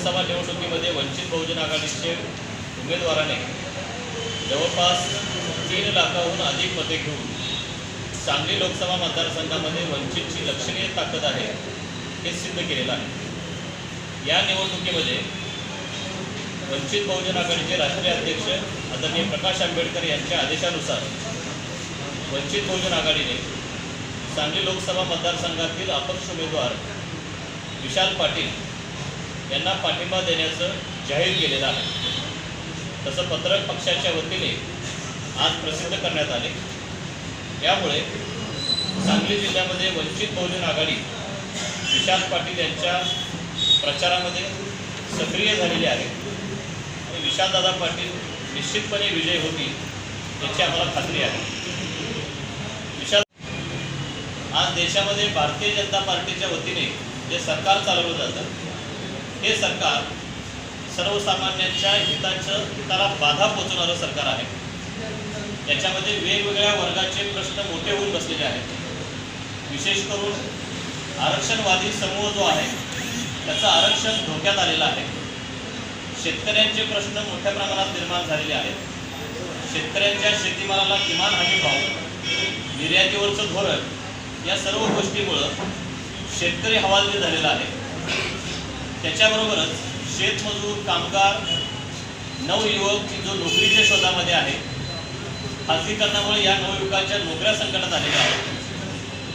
लोकसभा निवडणुकीमध्ये वंचित बहुजन आघाडीचे उमेदवाराने जवळपास तीन लाखाहून अधिक मते घेऊन सांगली लोकसभा मतदारसंघामध्ये वंचितची लक्षणीय ताकद आहे हे सिद्ध केलेलं आहे. या निवडणुकीमध्ये वंचित बहुजन आघाडीचे राष्ट्रीय अध्यक्ष आदरणीय प्रकाश आंबेडकर यांच्या आदेशानुसार वंचित बहुजन आघाडीने सांगली लोकसभा मतदारसंघातील अपक्ष उमेदवार विशाल पाटील यांना पाठिंबा देण्याचं जाहीर केलेलं आहे. तसं पत्रक पक्षाच्या वतीने आज प्रसिद्ध करण्यात आले. यामुळे सांगली जिल्ह्यामध्ये वंचित बहुजन आघाडी विशाल पाटील यांच्या प्रचारामध्ये सक्रिय झालेली आहे. आणि विशालदादा पाटील निश्चितपणे विजय होतील याची आम्हाला खात्री आहे. विशाल आज देशामध्ये भारतीय जनता पार्टीच्या वतीने जे सरकार चालवलं जातं हे सरकार सर्वसामान्यांच्या हिताचं हिताला बाधा पोचवणारं सरकार आहे. त्याच्यामध्ये वेगवेगळ्या वर्गाचे प्रश्न मोठे होऊन बसलेले आहेत. विशेष करून आरक्षणवादी समूह जो आहे त्याचं आरक्षण धोक्यात आलेलं आहे. शेतकऱ्यांचे प्रश्न मोठ्या प्रमाणात निर्माण झालेले आहेत. शेतकऱ्यांच्या शेतीमालाला किमान हमी भाव निर्यातीवरचं धोरण या सर्व गोष्टीमुळं शेतकरी हवालदिल झालेला आहे. त्याच्याबरोबरच शेतमजूर कामगार नवयुवक जो नोकरीच्या शोधामध्ये आहे खासगीकरणामुळे या नवयुवकांच्या नोकऱ्या संकटात आलेल्या आहेत.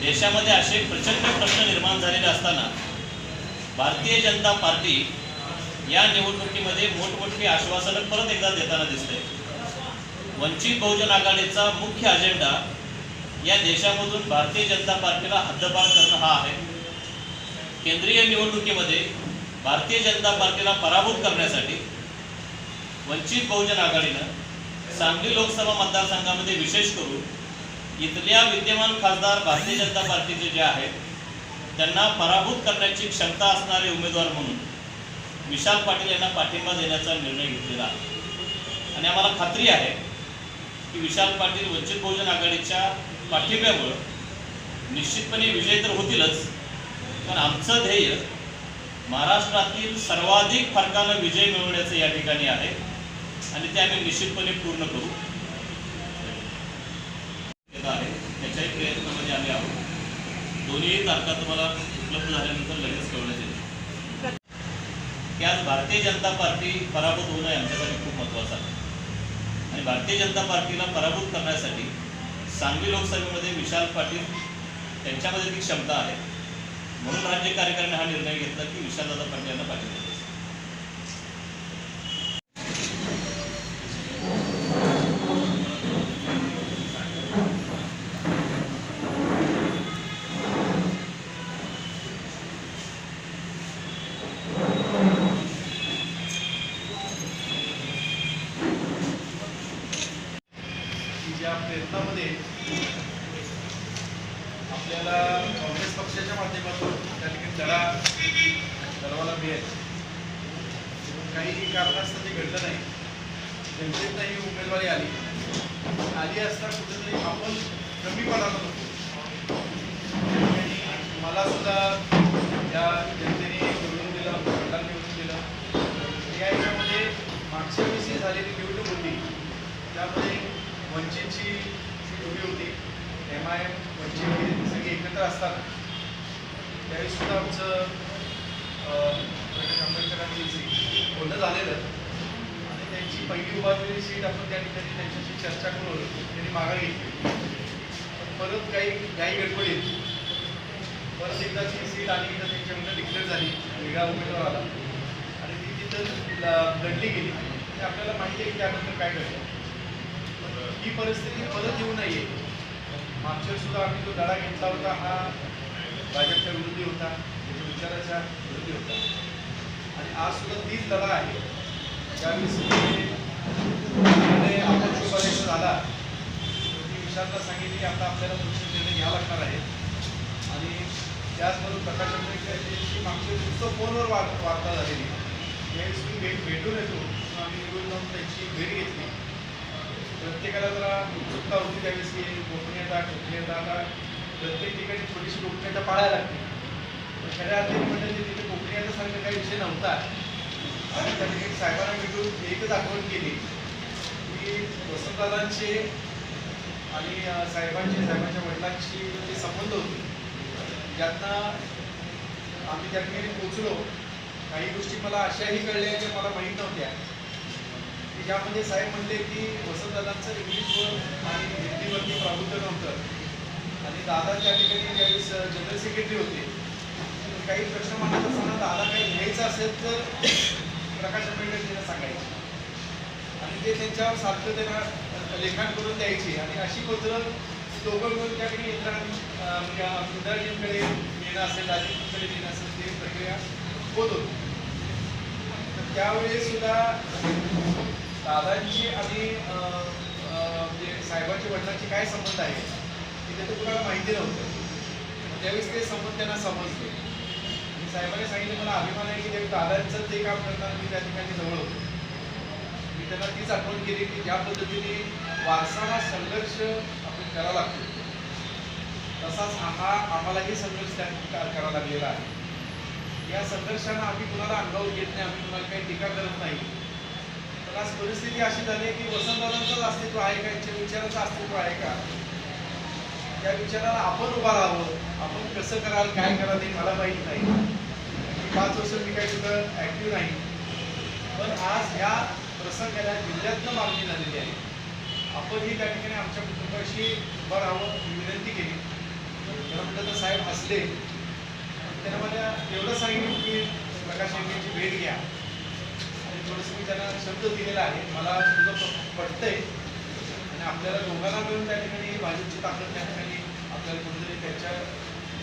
देशामध्ये असे प्रचंड प्रश्न निर्माण झालेले असताना भारतीय जनता पार्टी या निवडणुकीमध्ये मोठमोठी आश्वासनं परत एकदा देताना दिसते वंचित बहुजन आघाडीचा मुख्य अजेंडा या देशामधून भारतीय जनता पार्टीला हद्दपार करणं हा आहे. केंद्रीय निवडणुकीमध्ये भारतीय जनता पार्टीला पराभूत करण्यासाठी वंचित बहुजन आघाडीनं सांगली लोकसभा मतदारसंघामध्ये विशेष करून इथल्या विद्यमान खासदार भारतीय जनता पार्टीचे जे आहेत त्यांना पराभूत करण्याची क्षमता असणारे उमेदवार म्हणून विशाल पाटील यांना पाठिंबा देण्याचा निर्णय घेतलेला आहे. आणि आम्हाला खात्री आहे की विशाल पाटील वंचित बहुजन आघाडीच्या पाठिंब्यामुळं निश्चितपणे विजय तर होतीलच पण आमचं ध्येय महाराष्ट्रातील सर्वाधिक फरकानं विजय मिळवण्याचं या ठिकाणी आहे. आणि ते आम्ही निश्चितपणे पूर्ण करू. आहे. त्याच्याही प्रयत्नामध्ये आम्ही आहोत. दोन्ही तारखा तुम्हाला उपलब्ध झाल्यानंतर लगेच कळवण्यात येईल की आज भारतीय जनता पार्टी पराभूत होणं हे आमच्यासाठी खूप महत्त्वाचं आहे. आणि भारतीय जनता पार्टीला पराभूत करण्यासाठी सांगली लोकसभेमध्ये विशाल पाटील त्यांच्यामध्ये ती क्षमता आहे. म्हणून राज्य कार्यकारिणी हा निर्णय घेतला की विशालदादा पाटील यांना पाठिंबा द्यायचा. की ज्या प्रयत्नामध्ये आपल्याला काँग्रेस पक्षाच्या माध्यमातून त्या ठिकाणी लढा लढवायला मिळेल काही कारणास्तव ते घडलं नाही जनतेतनं ही उमेदवारी आली आली असता कुठेतरी आपण कमी पडायला मला सुद्धा या जनतेने निवडून दिलं सरकार निवडून दिलं. या याच्यामध्ये मागच्या विषयी झालेली निवडणूक होती. त्यामध्ये वंचितची उभी होती एम आय एम वंचित सगळे एकत्र असतात. त्यावेळी सुद्धा आमचं आंबेडकरांची बोलणं झालेलं पहिली उभारलेली सीट आपण त्या ठिकाणी त्यांच्याशी चर्चा करून त्यांनी मागावी पण परत काही काही गडबडीत परत एकदा ती सीट आली तर त्यांच्याकडनं डिक्लेअर झाली. वेगळा उमेदवार आला. आणि ती तिथं लढली गेली. ते आपल्याला माहिती आहे की त्यानंतर काय घडलं. ही परिस्थिती परत येऊ नये मागच्या सुद्धा आम्ही जो लढा घेतला होता हा भाजपच्या विरोधी होता. त्याच्या विचाराच्या विरोधी होता. आणि आज सुद्धा तीच लढा आहे. ज्यावेळेस आपण शुभारेष झाला ती विशालला सांगितली की आता आपल्याला पुढचे निर्णय घ्यावा लागणार आहे आणि त्याचबरोबर प्रकाश आंबेडकरांची मागच्या वेळेस फोनवर वार वार्ता झालेली यावेळेस मी भेट भेटून येतो. आम्ही निवडून जाऊन त्यांची भेट घेतली प्रत्येकाला जरा उत्सुकता होती त्यावेळेस की गोपनीयता गोपनीयता आता प्रत्येक ठिकाणी थोडीशी गोपनीयता पाळायला लागते खऱ्या अर्थाने म्हणजे तिथे कोकणी याच्यासारखा काही विषय नव्हता आणि त्या ठिकाणी साहेबांना भेटून एकच आठवण केली. की वसंतदादांचे आणि साहेबांचे साहेबांच्या वडिलांशी जे संबंध होते ज्यांना आम्ही त्या ठिकाणी पोचलो काही गोष्टी मला अशाही कळल्या ज्या मला माहीत नव्हत्या की ज्यामध्ये साहेब म्हणले की वसंतदादांचं इंग्लिशवर आणि हिंदीवरती प्रभुत्व नव्हतं आणि दादा त्या ठिकाणी ज्यावेळेस जनरल सेक्रेटरी होते काही प्रश्न मांडत असताना दादा काही घ्यायचं असेल तर प्रकाश आंबेडकर त्यांना सांगायचे. आणि ते त्यांच्यावर सारखं त्यांना लेखन करून द्यायचे. आणि अशी पत्र दोघं करून त्याकडे ठिकाणी इंद्रा म्हणजे इंद्राजींकडे येणं असेल राजीवकडे येणं असेल ते प्रक्रिया होत होती. तर त्यावेळेस सुद्धा दादांची आणि म्हणजे साहेबांच्या वडिलांची काय संबंध आहे ते तर कुणाला माहिती नव्हतं. त्यावेळेस ते संबंध त्यांना समजले. साहेबांनी सांगितलं मला अभिमान आहे की ते दादांचं ते काम करताना मी त्या ठिकाणी जवळ होतो. मी त्यांना तीच आठवण केली की ज्या पद्धतीने वारसाला संघर्ष आपण करावा लागतो. तसाच हा आम्हालाही संघर्ष त्या करावा लागलेला आहे. या संघर्षानं आम्ही कुणाला अंगावर घेत नाही आम्ही कुणाला काही टीका करत नाही. पण आज परिस्थिती अशी झाली की वसंतदादांचंच अस्तित्व आहे का? यांच्या विचाराचं अस्तित्व आहे का? त्या विचाराला आपण उभा राहावं. आपण कसं कराल काय कराल हे मला माहीत नाही. पाच वर्ष मी काही तिथं ॲक्टिव्ह नाही. पण आज ह्या प्रसंगाला जिल्ह्यातनं मागणी झालेली आहे. आपणही त्या ठिकाणी आमच्या कुटुंबाशी उभं राहावं विनंती केली. तर म्हटलं तर साहेब असले त्यानं मला एवढं सांगितलं की प्रकाश यांची भेट घ्या. आणि थोडंसं मी त्यांना शब्द दिलेला आहे. मला तुझं पटतंय. आणि आपल्याला दोघांना मिळून त्या ठिकाणी भाजपची ताकद त्या ठिकाणी आपल्याला कोणतरी त्यांच्या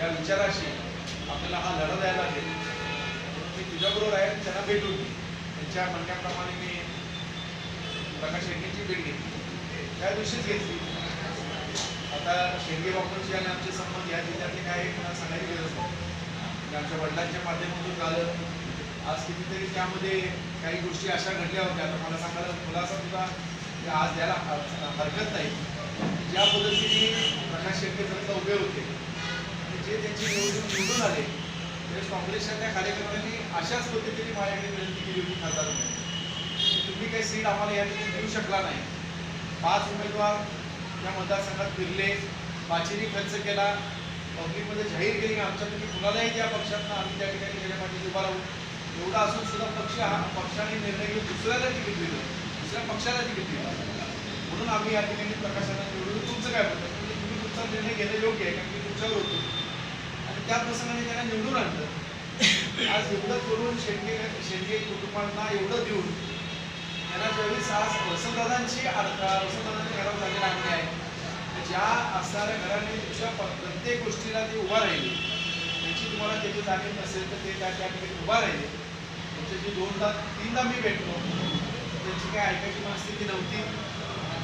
या विचाराशी आपल्याला हा लढा द्यायला लागेल. मी तुझ्याबरोबर आहे त्यांना भेटून त्यांच्या म्हणण्याप्रमाणे मी प्रकाश शेंडेची भेट घेतली. त्या दिवशीच घेतली. आता शेंडगे डॉक्टरशी आणि आमचे संबंध या जिल्ह्यातले काय मला सांगायची गरज नाही. म्हणजे आमच्या वडिलांच्या माध्यमातून झालं आज कितीतरी त्यामध्ये काही गोष्टी अशा घडल्या होत्या. आता मला सांगायला खुलासा सुद्धा म्हणजे आज द्यायला हरकत नाही. ज्या पद्धतीने प्रकाश शेट्टी जर उभे होते. जे त्यांची निवडून निवडून आले त्यावेळेस काँग्रेसच्या त्या कार्यकर्त्यांनी अशाच पद्धतीने माझ्याकडे विनंती केली होती खासदार म्हणून तुम्ही काही सीट आम्हाला या ठिकाणी देऊ शकला नाही. पाच उमेदवार या मतदारसंघात फिरले पाचीनी खर्च केला पब्लिकमध्ये जाहीर केली आमच्यापैकी कुणालाही त्या पक्षातनं आम्ही त्या ठिकाणी गेल्या पाहिजे उभा राहू. एवढा असून सुद्धा पक्ष हा पक्षाने निर्णय घेऊन दुसऱ्याला तिकीट दिलं. दुसऱ्या पक्षाला तिकीट दिलं. म्हणून आम्ही या ठिकाणी प्रकाशाला निवडून तुमचं काय म्हणतात म्हणजे तुम्ही तुमचा निर्णय घेणं योग्य आहे कारण की तुमच्यावर होतो. त्या प्रसंगाने त्यांना निवडून आणलं. आज एवढं करून शेंडगे शेंडगे कुटुंबांना एवढं देऊन त्यांना ज्यावेळेस आज वसंतदादांची अडथळा वसंतदादांच्या घरात झालेला अन्याय तर ज्या असणाऱ्या घराने तुमच्या प्रत्येक गोष्टीला ते उभा राहिले त्यांची तुम्हाला त्याची जाणीव नसेल तर ते त्या ठिकाणी उभा राहिले. त्यांच्याशी दोनदा तीनदा मी भेटलो त्यांची काय ऐकायची मनस्थिती नव्हती.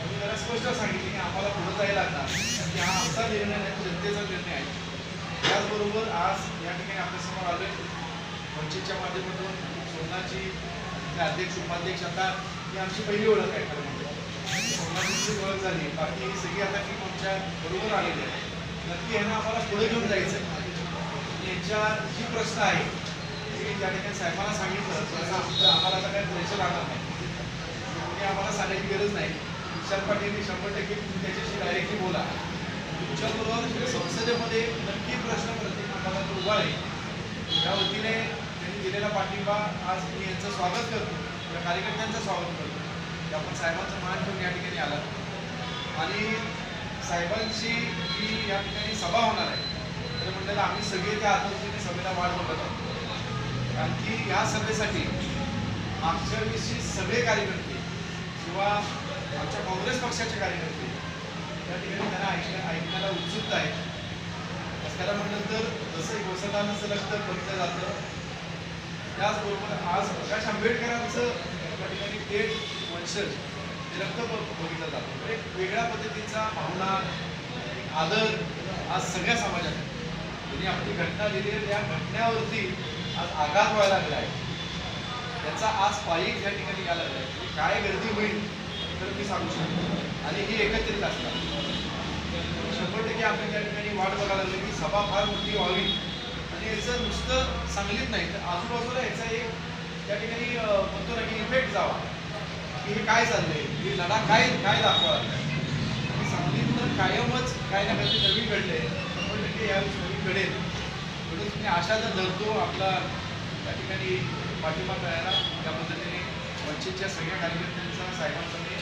मी त्याला स्पष्ट सांगितले की आम्हाला पुढे जायला आता की हा आमचा निर्णय नाही जनतेचा निर्णय आहे. त्याचबरोबर आज या ठिकाणी आपल्यासमोर आलोय. वंचितच्या माध्यमातून सोमनाथची अध्यक्ष उपाध्यक्ष आता ही आमची पहिली ओळख आहे खरं म्हणजे. सोमनाथची ओळख झाली. बाकी ही सगळी आता की आमच्या बरोबर आलेली आहे. नक्की यांना आम्हाला पुढे घेऊन जायचं आहे यांच्या जी प्रश्न आहे ती त्या ठिकाणी साहेबांना सांगितलं आमचं आम्हाला आता काही प्रेशर राहणार नाही. आम्हाला सांगायची गरज नाही. विशाल पाटील शंभर टक्के तुम्ही त्याच्याशी डायरेक्टली बोला. तुमच्याबरोबर संसदेमध्ये नक्की प्रश्न प्रति आम्हाला तो उभा आहे. त्या वतीने त्यांनी दिलेला पाठिंबा आज मी यांचं स्वागत करतो. या कार्यकर्त्यांचं स्वागत करतो. की आपण साहेबांचं मान ठेवून या ठिकाणी आला आणि साहेबांची जी या ठिकाणी सभा होणार आहे तर म्हणलं आम्ही सगळे त्या आतुरतेने सभेला वाढ बघत आहोत. कारण की या सभेसाठी मागच्या वेळेसचे सगळे कार्यकर्ते किंवा आमच्या काँग्रेस पक्षाचे कार्यकर्ते त्या ठिकाणी त्यांना ऐकण्या ऐकण्याला उत्सुकता आहे. आज म्हटलं तर जसं एक वसंतानाचं लक्ष बघितलं जातं त्याचबरोबर आज प्रकाश आंबेडकरांचं त्या ठिकाणी थेट वंशज रक्त बघितलं जातं. म्हणजे एक वेगळ्या पद्धतीचा भावना आदर आज सगळ्या समाजात त्यांनी आपली घटना लिहिली आहे त्या घटनेवरती आज आघात व्हायला लागला आहे. त्याचा आज पायी या ठिकाणी यायला लागलाय आहे. म्हणजे काय गर्दी होईल? मी सांगू शकतो. आणि ही एकत्रित असतात. शंभर टक्के आपण त्या ठिकाणी वाट बघायला लागली की सभा फार मोठी व्हावी. आणि याचं नुसतं सांगलीत नाही तर आजूबाजूला याचा एक त्या ठिकाणी म्हणतो ना की इफेक्ट जावा. की हे काय चाललंय? ही लढा काय काय दाखवा? आणि सांगलीत तर कायमच काय ना काहीतरी नवीन घडलंय. शंभर टक्के यावेळेस नवीन घडेल. म्हणून मी आशा तर धरतो आपला त्या ठिकाणी पाठिंबा करायला त्या पद्धतीने वंचितच्या सगळ्या कार्यकर्त्यांचा साहेबांचा मी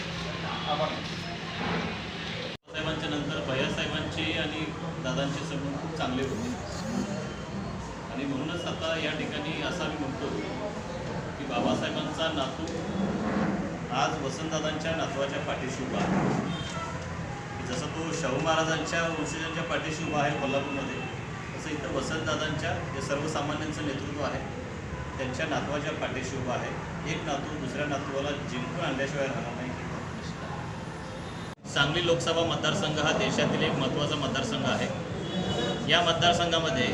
आभार साहेबांच्या नंतर भैयासाहेबांची आणि दादांचे संबंध खूप चांगले होते. आणि म्हणूनच आता या ठिकाणी असा मी म्हणतो की बाबासाहेबांचा नातू आज वसंतदादांच्या नातवाच्या पाठीशी उभा आहे. जसं तो शाहू महाराजांच्या वंशजांच्या पाठीशी उभा आहे कोल्हापूरमध्ये तसं इथं वसंतदादांच्या जे सर्वसामान्यांचं नेतृत्व आहे त्यांच्या नातवाच्या पाठीशी उभा आहे. एक नातू दुसऱ्या नातवाला जिंकून आणल्याशिवाय राहणार नाही हे निश्चित आहे. सांगली लोकसभा मतदारसंघ हा देशातील एक महत्त्वाचा मतदारसंघ आहे. या मतदारसंघामध्ये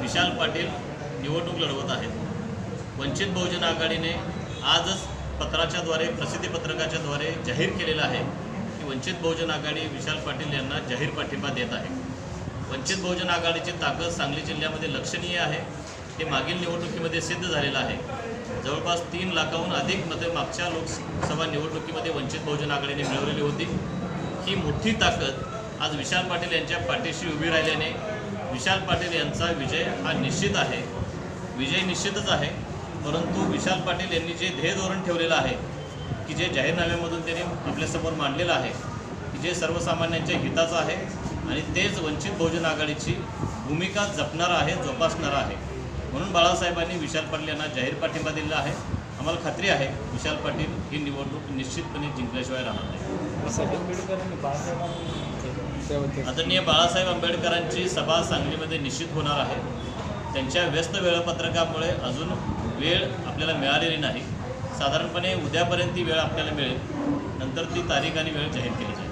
विशाल पाटील निवडणूक लढवत आहेत. वंचित बहुजन आघाडीने आजच पत्राच्याद्वारे प्रसिद्धीपत्रकाच्याद्वारे जाहीर केलेलं आहे की वंचित बहुजन आघाडी विशाल पाटील यांना जाहीर पाठिंबा देत आहे. वंचित बहुजन आघाडीची ताकद सांगली जिल्ह्यामध्ये लक्षणीय आहे. ते मागील निवडणुकीमध्ये सिद्ध झालेलं आहे. जवळपास तीन लाखाहून अधिक मते मागच्या लोकसभा निवडणुकीमध्ये वंचित बहुजन आघाडीने मिळवलेली होती. ही मोठी ताकद आज विशाल पाटील यांच्या पाठीशी उभी राहिल्याने विशाल पाटील यांचा विजय हा निश्चित आहे. विजय निश्चितच आहे. परंतु विशाल पाटील यांनी जे ध्येय धोरण ठेवलेलं आहे की जे जाहीरनाम्यामधून त्यांनी आपल्यासमोर मांडलेलं आहे की जे सर्वसामान्यांच्या हिताचं आहे आणि तेच वंचित बहुजन आघाडीची भूमिका जपणारं आहे जोपासणारं आहे. म्हणून बाळासाहेबांनी विशाल पाटील यांना जाहीर पाठिंबा दिलेला आहे. आम्हाला खात्री आहे विशाल पाटील ही निवडणूक निश्चितपणे जिंकल्याशिवाय राहणार नाही. आदरणीय बाळासाहेब आंबेडकरांची सभा सांगलीमध्ये निश्चित होणार आहे. त्यांच्या व्यस्त वेळापत्रकामुळे अजून वेळ आपल्याला मिळालेली नाही. साधारणपणे उद्यापर्यंत ती वेळ आपल्याला मिळेल. नंतर ती तारीख आणि वेळ जाहीर केली जाईल.